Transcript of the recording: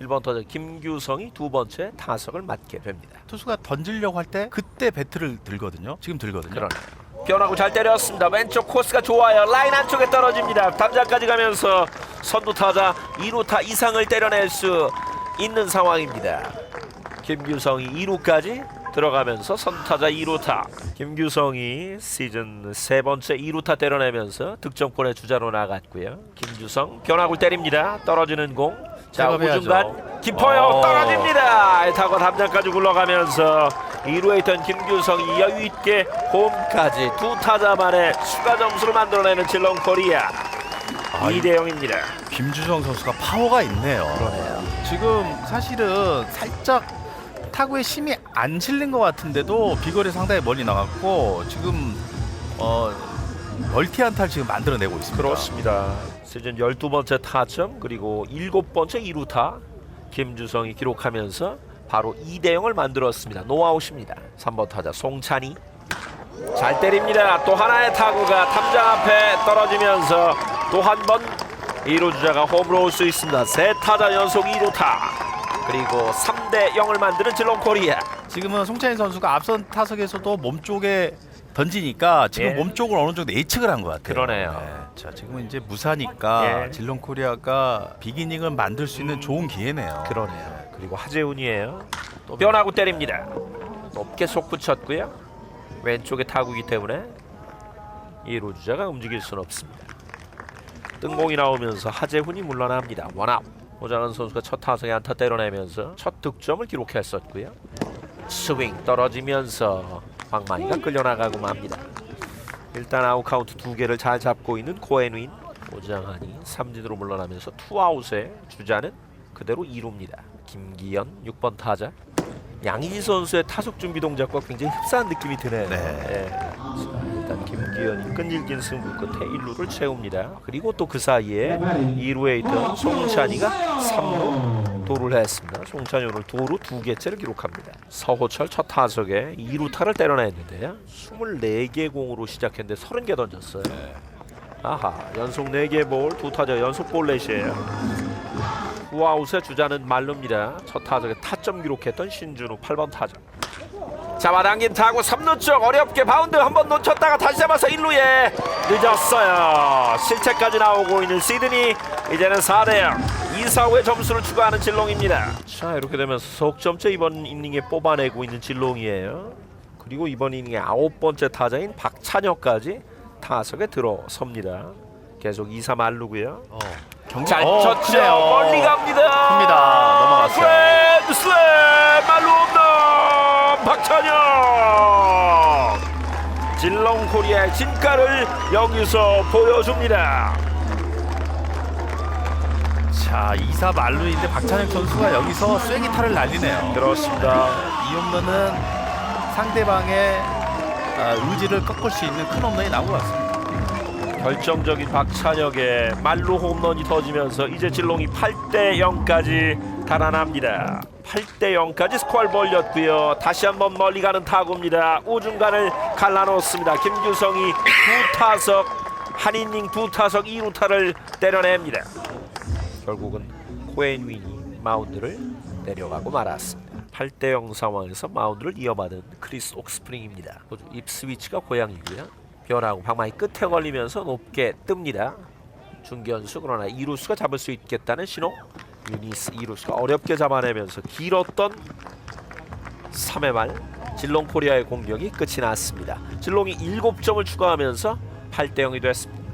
1번 타자 김규성이 두 번째 타석을 맡게 됩니다. 투수가 던지려고 할 때 그때 배트를 들거든요. 지금 들거든요. 변하고 잘 때렸습니다. 왼쪽 코스가 좋아요. 라인 안쪽에 떨어집니다. 담장까지 가면서 선두 타자 2루타 이상을 때려낼 수 있는 상황입니다. 김규성이 2루까지 들어가면서 선타자 2루타 김규성이 시즌 세 번째 2루타 때려내면서 득점권의 주자로 나갔고요. 김규성 변화구 때립니다. 떨어지는 공. 자. 우중간 깊어요. 어. 떨어집니다. 타고 담장까지 굴러가면서 2루에 있던 김규성이 여유 있게 홈까지 두 타자 만에 추가 점수를 만들어내는 질롱 코리아 아, 2대 0입니다. 김주성 선수가 파워가 있네요. 그러네요. 지금 사실은 살짝 타구에 힘이 안 실린 것 같은데도 비거리 상당히 멀리 나갔고 지금 어 멀티 안타를 지금 만들어내고 있습니다. 그렇습니다. 시즌 12번째 타점 그리고 7번째 2루타 김주성이 기록하면서 바로 2대 0을 만들었습니다. 노아웃입니다. 3번 타자 송찬이 잘 때립니다. 또 하나의 타구가 탐장 앞에 떨어지면서 또 한 번 2루 주자가 홈으로 올 수 있습니다. 세 타자 연속 2루타 그리고 3대 0을 만드는 질롱 코리아 지금은 송찬희 선수가 앞선 타석에서도 몸 쪽에 던지니까 지금 예. 몸 쪽을 어느 정도 예측을 한 것 같아요. 그러네요. 자 지금은 이제 무사니까 예. 질런 코리아가 비기닝을 만들 수 있는 좋은 기회네요. 그러네요. 그리고 하재훈이에요. 또 변하고 때립니다. 높게 속 붙였고요. 왼쪽에 타구기 때문에 이 루주자가 움직일 수는 없습니다. 뜬공이 나오면서 하재훈이 물러납니다. 원아웃. 호장한 선수가 첫 타석에 안타 때려내면서 첫 득점을 기록했었고요. 스윙 떨어지면서 황만이가 끌려나가고 맙니다. 일단 아웃 카운트 두 개를 잘 잡고 있는 코에누인 오장한이 삼진으로 물러나면서 투아웃에 주자는 그대로 2루입니다. 김기현 6번 타자 양희지 선수의 타석 준비 동작과 굉장히 흡사한 느낌이 드네요. 네. 예. 자, 일단 김기현이 끈질긴 승부 끝에 1루를 채웁니다. 그리고 또 그 사이에 2루에 있던 송찬이가 3루 도루를 했습니다. 송찬이 오늘 도루 두 개째를 기록합니다. 서호철 첫 타석에 2루타를 때려냈는데요. 24개 공으로 시작했는데 30개 던졌어요. 아하 연속 4개 볼, 두 타자 연속 볼넷이에요. 후아웃의 주자는 말릅니다. 첫 타석에 타점 기록했던 신준우 8번 타자. 잡아당긴 타구 3루 쪽 어렵게 바운드 한 번 놓쳤다가 다시 잡아서 1루에 늦었어요. 실책까지 나오고 있는 시드니 이제는 4대 0. 2사 후에 점수를 추가하는 질롱입니다. 자 이렇게 되면서 석점째 이번 이닝에 뽑아내고 있는 질롱이에요. 그리고 이번 이닝의 아홉 번째 타자인 박찬혁까지 타석에 들어섭니다. 계속 2사 말루고요. 어, 경... 잘 어, 쳤죠. 크네요. 멀리 갑니다. 큽니다. 넘어갔어요. 그랜드 슬램 말로 홈런 박찬영. 질롱 코리아의 진가를 여기서 보여줍니다. 자 2사 말루인데 박찬혁 선수가 여기서 쐐기타를 날리네요. 그렇습니다. 이 홈런은 상대방의 아, 의지를 꺾을 수 있는 큰 홈런이 나온 것 같습니다. 결정적인 박찬혁의 말로 홈런이 터지면서 이제 질롱이 8대 0까지 달아납니다. 8대 0까지 스코어를 벌렸고요. 다시 한번 멀리 가는 타구입니다. 우중간을 갈라놓습니다. 김규성이 두 타석 한 이닝 두 타석 2루타를 때려냅니다. 결국은 코엔 윈이 마운드를 내려가고 말았습니다. 8대 0 상황에서 마운드를 이어받은 크리스 옥스프링입니다. 입스위치가 고향이고요. 변하고 방망이 끝에 걸리면서 높게 뜹니다. 중견수 그러나 이루수가 잡을 수 있겠다는 신호. 유니스 이루수가 어렵게 잡아내면서 길었던 3회 말 질롱 코리아의 공격이 끝이 났습니다. 질롱이 7점을 추가하면서 8대 0이 됐습니다.